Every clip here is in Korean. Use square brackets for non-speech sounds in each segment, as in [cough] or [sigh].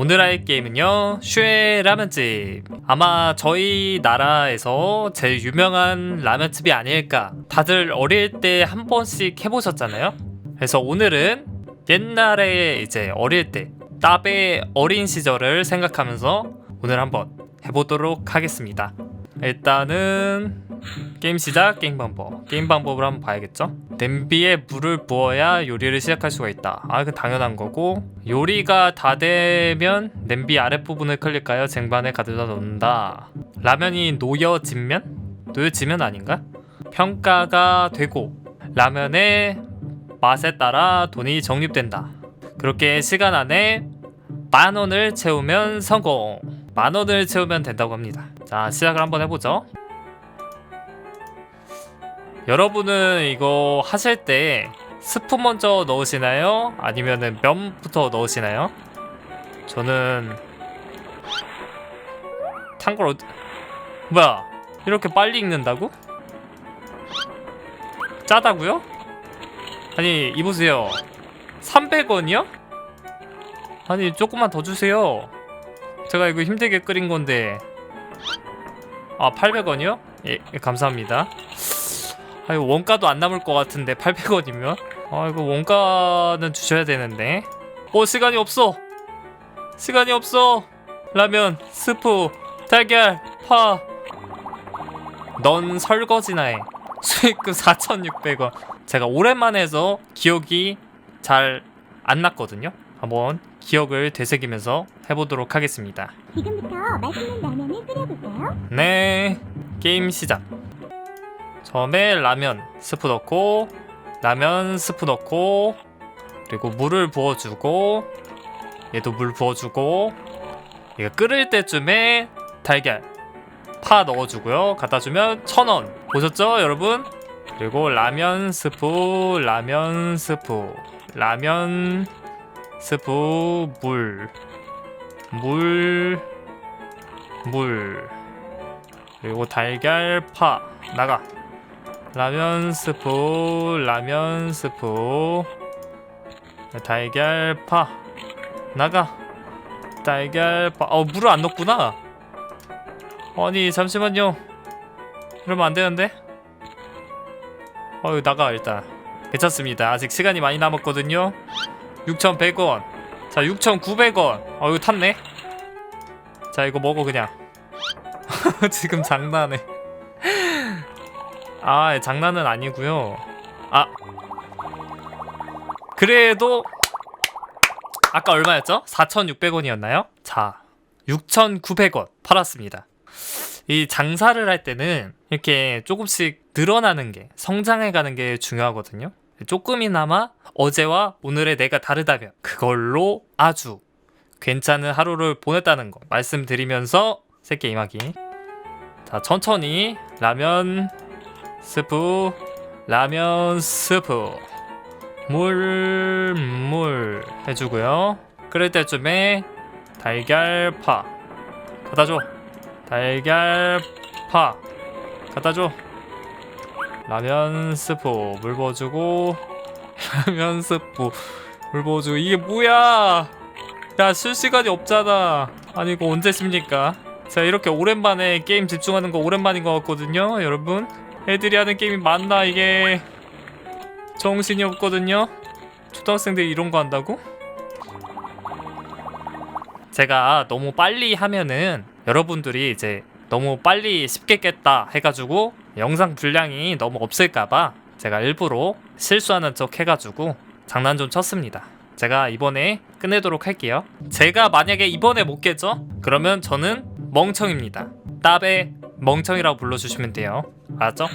오늘 할 게임은요 슈에 라면집. 아마 저희 나라에서 제일 유명한 라면집이 아닐까. 다들 어릴 때 한 번씩 해보셨잖아요? 그래서 오늘은 옛날에 이제 어릴 때 따베 어린 시절을 생각하면서 오늘 한번 해보도록 하겠습니다 일단은 게임 시작 게임 방법. 게임 방법을 한번 봐야겠죠? 냄비에 물을 부어야 요리를 시작할 수가 있다. 아 이건 당연한 거고. 요리가 다 되면 냄비 아랫부분을 클릭하여 쟁반에 가져다 놓는다. 라면이 놓여지면? 놓여지면 아닌가? 평가가 되고 라면의 맛에 따라 돈이 적립된다. 그렇게 시간 안에 만 원을 채우면 성공. 만 원을 채우면 된다고 합니다 자 시작을 한번 해보죠 여러분은 이거 하실 때 스프 먼저 넣으시나요? 아니면은 면부터 넣으시나요? 저는 탄걸 어디 뭐야 이렇게 빨리 익는다고? 짜다고요? 아니 이보세요 300원이요? 아니 조금만 더 주세요 제가 이거 힘들게 끓인 건데 아 800원이요? 예, 예 감사합니다. 아 이거 원가도 안 남을 것 같은데 800원이면? 아 이거 원가는 주셔야 되는데. 어 시간이 없어. 시간이 없어. 라면 스프 달걀 파 넌 설거지나 해. 수익금 4,600원. 제가 오랜만에 해서 기억이 잘 안 났거든요 한번 기억을 되새기면서 해보도록 하겠습니다. 지금부터 맛있는 라면을 끓여볼까요? 네 게임 시작. 처음에 라면 스프 넣고 라면 스프 넣고 그리고 물을 부어주고 얘도 물 부어주고 이거 끓을 때쯤에 달걀 파 넣어주고요. 갖다 주면 천 원. 보셨죠 여러분? 그리고 라면 스프 라면 스프 라면 스프 물 물, 물, 그리고 달걀 파 나가. 라면 스프, 라면 스프, 달걀 파 나가. 달걀 파. 어 물을 안 넣었구나. 아니 잠시만요. 이러면 안 되는데. 어유 나가 일단. 괜찮습니다. 아직 시간이 많이 남았거든요. 6,100원. 자 6,900원. 어 이거 탔네. 자 이거 먹어 그냥. [laughs] 지금 장난해. [laughs] 아 장난은 아니고요. 아 그래도 아까 얼마였죠? 4,600원이었나요? 자 6,900원 팔았습니다. 이 장사를 할 때는 이렇게 조금씩 늘어나는 게 성장해 가는 게 중요하거든요. 조금이나마 어제와 오늘의 내가 다르다면 그걸로 아주 괜찮은 하루를 보냈다는 거 말씀드리면서 새 게임하기. 자 천천히 라면 스프 라면 스프 물 물 해주고요. 끓을 때쯤에 달걀 파 갖다 줘. 달걀 파 갖다 줘. 라면 스프 물 부어주고 [laughs] 라면 스프 물 부어주고 이게 뭐야? 야 실시간이 없잖아. 아니 이거 언제 씁니까? 제가 이렇게 오랜만에 게임 집중하는 거 오랜만인 것 같거든요 여러분. 애들이 하는 게임이 맞나 이게? 정신이 없거든요. 초등학생들이 이런 거 한다고? 제가 너무 빨리 하면은 여러분들이 이제 너무 빨리 쉽게 깼다 해가지고 영상 분량이 너무 없을까봐 제가 일부러 실수하는 척 해가지고 장난 좀 쳤습니다. 제가 이번에 끝내도록 할게요. 제가 만약에 이번에 못 깼죠? 그러면 저는 멍청입니다. 따베 멍청이라고 불러주시면 돼요. 알았죠?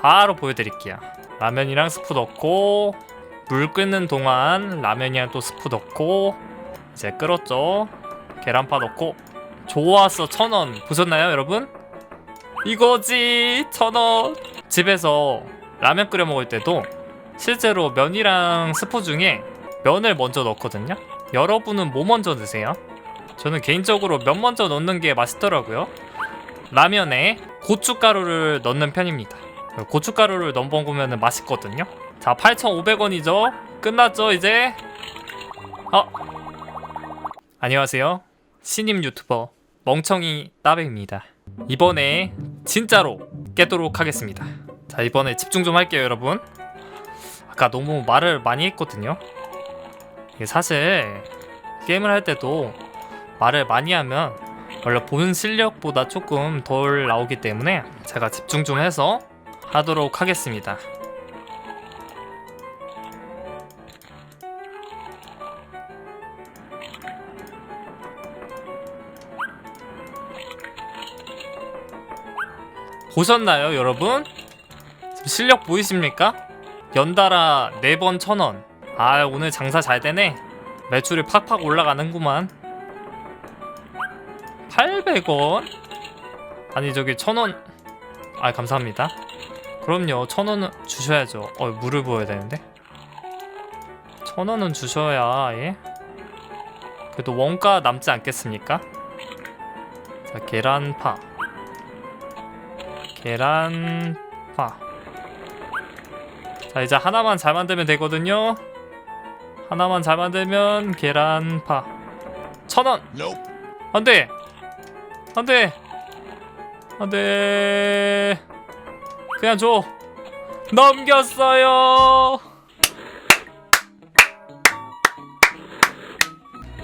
바로 보여드릴게요. 라면이랑 스프 넣고 물 끓는 동안 라면이랑 또 스프 넣고 이제 끓었죠? 계란파 넣고 좋았어 천원 보셨나요 여러분? 이거지 천원. 집에서 라면 끓여 먹을 때도 실제로 면이랑 스프 중에 면을 먼저 넣거든요. 여러분은 뭐 먼저 드세요? 저는 개인적으로 면 먼저 넣는 게 맛있더라고요. 라면에 고춧가루를 넣는 편입니다. 고춧가루를 먹으면 맛있거든요. 자 8,500원이죠? 끝났죠 이제? 어? 안녕하세요. 신임 유튜버 멍청이 따배입니다. 이번에 진짜로 깨도록 하겠습니다. 자, 이번에 집중 좀 할게요, 여러분. 아까 너무 말을 많이 했거든요. 이게 사실 게임을 할 때도 말을 많이 하면 원래 본 실력보다 조금 덜 나오기 때문에 제가 집중 좀 해서 하도록 하겠습니다. 보셨나요, 여러분? 실력 보이십니까? 연달아 4번 천원. 아, 오늘 장사 잘 되네. 매출이 팍팍 올라가는구만. 800원? 아니, 저기 천원. 아, 감사합니다. 그럼요, 천원은 주셔야죠. 어, 물을 부어야 되는데. 천원은 주셔야, 예? 그래도 원가 남지 않겠습니까? 자, 계란파. 계란파. 자 이제 하나만 잘 만들면 되거든요. 하나만 잘 만들면 계란파. 천 원. 안돼. 안돼. 안돼. 그냥 줘. 넘겼어요.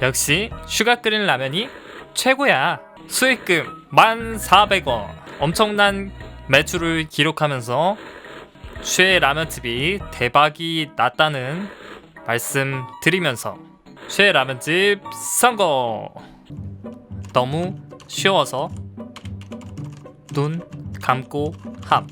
역시 슈가 끓인 라면이 최고야. 수익금 1,400원. 엄청난 매출을 기록하면서 쉐 라면집이 대박이 났다는 말씀 드리면서 쉐 라면집 성공! 너무 쉬워서 눈 감고 함.